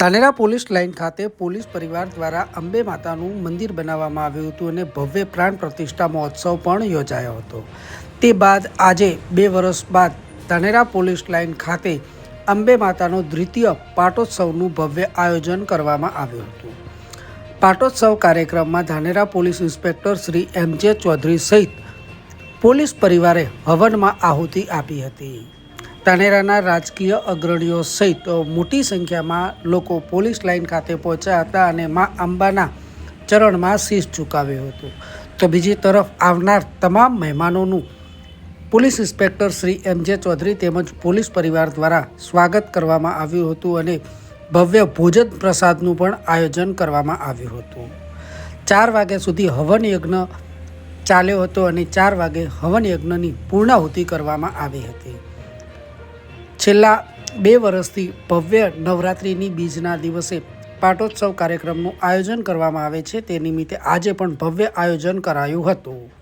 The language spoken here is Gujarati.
ધાનેરા પોલીસ લાઇન ખાતે પોલીસ પરિવાર દ્વારા અંબે માતાનું મંદિર બનાવવામાં આવ્યું હતું અને ભવ્ય પ્રાણ પ્રતિષ્ઠા મહોત્સવ પણ યોજાયો હતો. તે બાદ આજે બે વર્ષ બાદ ધાનેરા પોલીસ લાઇન ખાતે અંબે માતાનો દ્વિતીય પાટોત્સવનું ભવ્ય આયોજન કરવામાં આવ્યું હતું. પાટોત્સવ કાર્યક્રમમાં Dhanera police inspector Shri M J Chaudhary સહિત પોલીસ પરિવારે હવનમાં આહુતિ આપી હતી. ધાનેરાના રાજકીય અગ્રણીઓ સહિત મોટી સંખ્યામાં લોકો પોલીસ લાઇન ખાતે પહોંચ્યા હતા અને મા અંબાના ચરણમાં શીશ ઝુકાવ્યું હતું. તો બીજી તરફ આવનાર તમામ મહેમાનોનું police inspector Shri M J Chaudhary તેમજ પોલીસ પરિવાર દ્વારા સ્વાગત કરવામાં આવ્યું હતું અને ભવ્ય ભોજન પ્રસાદનું પણ આયોજન કરવામાં આવ્યું હતું. ચાર વાગ્યા સુધી હવન યજ્ઞ ચાલ્યો હતો અને ચાર વાગે હવન યજ્ઞની પૂર્ણાહુતિ કરવામાં આવી હતી. છેલ્લા બે વર્ષથી ભવ્ય નવરાત્રિની બીજના દિવસે પાટોત્સવ કાર્યક્રમનું આયોજન કરવામાં આવે છે. તે નિમિત્તે આજે પણ ભવ્ય આયોજન કરાયું હતું.